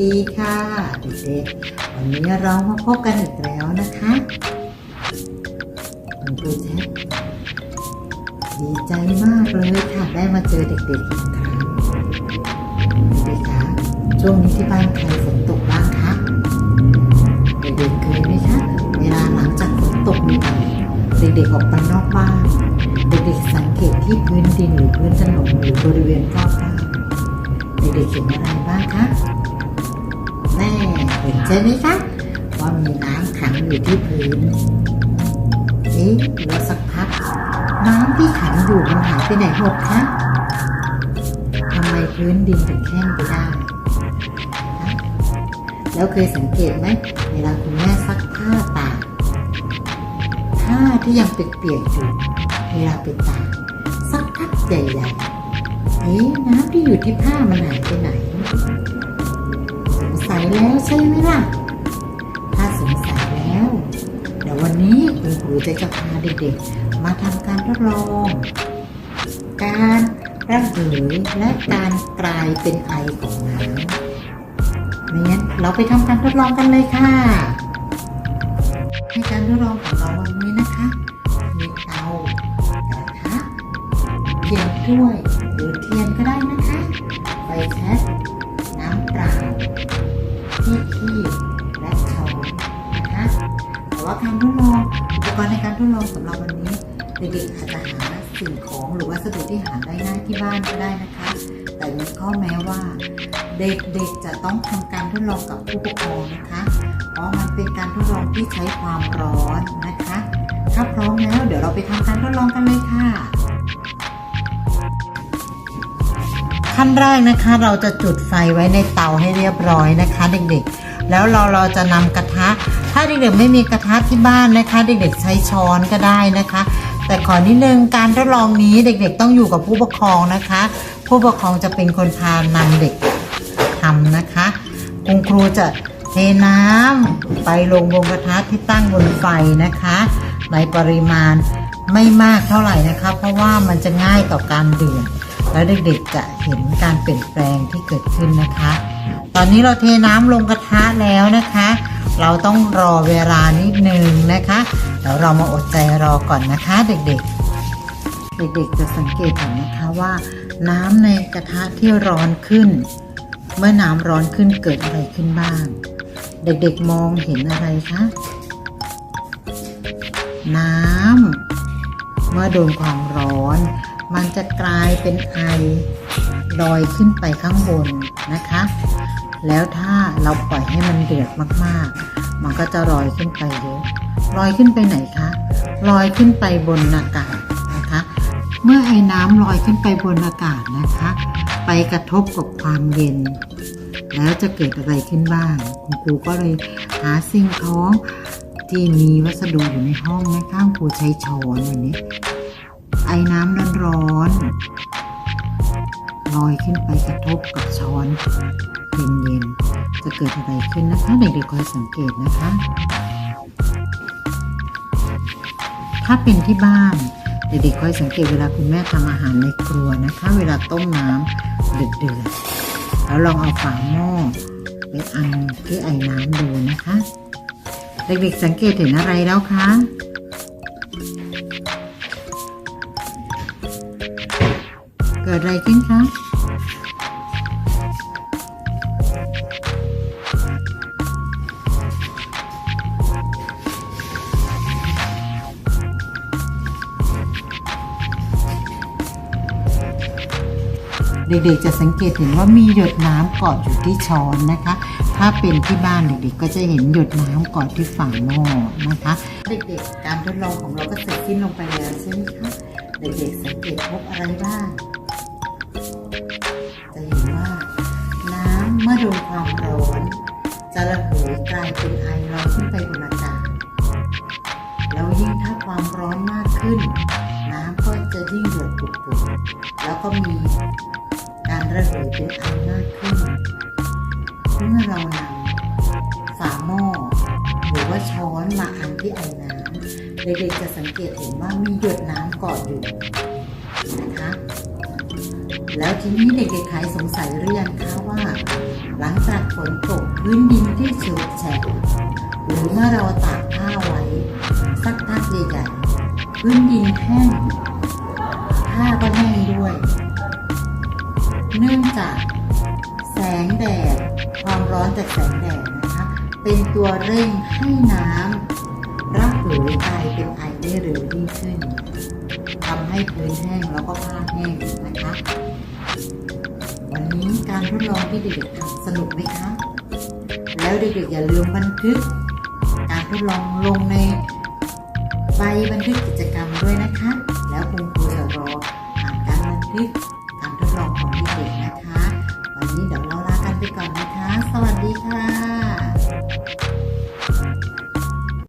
ดีค่ะเด็กๆวันนี้เรามาพบกันอีกแล้วนะคะคุณครูแจ๊คดีใจมากเลยค่ะได้มาเจอเด็กๆอีกครั้งเด็กๆคะช่วงนี้ที่บ้านใครฝนตกบ้างคะเด็กๆเคยไหมคะเวลาหลังจากฝนตกมีอะไรเด็กๆออกไปนอกบ้านเด็กๆสังเกตที่พื้นดินหรือพื้นถนนหรือบริเวณรอบบ้านเด็กๆเห็นอะไรบ้างคะ แม่เห็นใช่ไหมคะว่ามีน้ำขังอยู่ที่พื้นเอ๊ะแล้วสักพักน้ำที่ขังอยู่มันหายไปไหนหมดคะทำไมพื้นดินถึงแห้งไปได้ฮะแล้วเคยสังเกตไหมเวลาคุณแม่ซักผ้าตากผ้าที่ยังเปียกๆอยู่เวลาไปตากสักพักใหญ่ๆเอ๊ะน้ำที่อยู่ที่ผ้ามันหายไปไหน สงสัยแล้วใช่ไหมล่ะ ถ้าสงสัยแล้ว เดี๋ยววันนี้คุณครูจะจะพาเด็กๆ มาทำการทดลอง การระเหยและการกลายเป็นไอของน้ำไม่งั้นเราไปทำการทดลองกันเลยค่ะ ในการทดลองของเราวันนี้นะคะ มีเตากระทะเทียนถ้วย เด็กๆอาจจะหาสิ่งของหรือวัสดุที่หาได้ง่ายที่บ้านก็ได้นะคะ แต่มีข้อแม้ว่า เด็กๆจะต้องทำการทดลองกับผู้ปกครองนะคะเพราะมันเป็นการทดลองที่ใช้ความร้อนนะคะถ้าพร้อมแล้วเดี๋ยวเราไปทำการทดลองกันเลยค่ะ ขั้นแรกนะคะเราจะจุดไฟไว้ในเตาให้เรียบร้อยนะคะ เด็กๆแล้วเราเราจะนำกระทะ ถ้าเด็กๆไม่มีกระทะที่บ้านนะคะ เด็กๆใช้ช้อนก็ได้นะคะ แต่ขอนิดนึงการทดลองนี้เด็กๆต้องอยู่กับผู้ปกครองนะคะ ผู้ปกครองจะเป็นคนพานำเด็กทำนะคะ คุณครูจะเทน้ำไปลงบนกระทะที่ตั้งบนไฟนะคะ ในปริมาณไม่มากเท่าไหร่นะคะ เพราะว่ามันจะง่ายต่อการเดือดแล้วเด็กๆจะเห็นการเปลี่ยนแปลงที่เกิดขึ้นนะคะ ตอนนี้เราเทน้ำลงกระทะแล้วนะคะ เราต้องรอเวลานิดนึงนะคะเดี๋ยวเรามาอดใจรอก่อนนะคะเด็กๆ เด็กๆจะสังเกตเห็นนะคะว่า น้ำในกระทะที่ร้อนขึ้น เมื่อน้ำร้อนขึ้นเกิดอะไรขึ้นบ้าง เด็กๆมองเห็นอะไรคะน้ำเมื่อโดนความร้อน มันจะกลายเป็นไอลอยขึ้นไปข้างบนนะคะ แล้วถ้าเราปล่อยให้มันเดือดมากๆ มันก็จะลอยขึ้นไปเยอะลอยขึ้นไปไหนคะลอยขึ้นไปบนอากาศนะคะ เมื่อไอ้น้ำลอยขึ้นไปบนอากาศนะคะ ไปกระทบกับความเย็น แล้วจะเกิดอะไรขึ้นบ้าง คุณครูก็เลยหาสิ่งของที่มีวัสดุอยู่ในห้องนะคะคุณครูใช้ช้อนอย่างนี้ ไอ้น้ำร้อนๆลอยขึ้นไปกระทบกับช้อน เย็นๆจะเกิดอะไรขึ้นนะคะเด็กๆคอยสังเกตนะคะ ถ้าเป็นที่บ้านเด็กๆคอยสังเกตเวลาคุณแม่ทำอาหารในครัวนะคะ เวลาต้มน้ำเดือดๆแล้วลองเอาฝาหม้อไปอังที่ไอ้น้ำดูนะคะ เด็กๆสังเกตเห็นอะไรแล้วคะเกิดอะไรขึ้นคะ เด็กๆจะสังเกตเห็นว่ามีหยดน้ำเกาะอยู่ที่ช้อนนะคะ ถ้าเป็นที่บ้านเด็กๆก็จะเห็นหยดน้ำเกาะที่ฝาหม้อนะคะ เด็กๆ การทดลองของเราก็เสร็จสิ้นลงไปแล้วใช่ไหมคะเด็กๆสังเกตพบอะไรบ้างจะเห็นว่าน้ำเมื่อโดนความร้อนจะระเหยกลายเป็นไอลอยขึ้นไปบนอากาศแล้วยิ่งถ้าความร้อนมากขึ้น น้ำก็จะยิ่งเดือดปุดๆแล้วก็มี ระเหยเป็นไอมากขึ้น เมื่อเรานำฝาหม้อหรือว่าช้อนมาอันที่ไอน้ำเด็กๆจะสังเกตเห็นว่ามีหยดน้ำเกาะอยู่นะคะแล้วทีนี้เด็กๆใครสงสัยหรือยังคะว่า หลังจากฝนตกพื้นดินที่เฉอะแฉะหรือเมื่อเราตากผ้าไว้ สักพักใหญ่ๆพื้นดินแห้งผ้าก็แห้งด้วย เนื่องจากแสงแดดความร้อนจากแสงแดดนะคะเป็นตัวเร่งให้น้ำรับหรือกลายเป็นไอได้เร็วยิ่งขึ้นทำให้พื้นแห้งแล้วก็ผ้าแห้งนะคะ วันนี้การทดลองที่เด็กๆสนุกไหมคะ แล้วเด็กๆอย่าลืมบันทึก การทดลองลงในใบบันทึกกิจกรรมด้วยนะคะ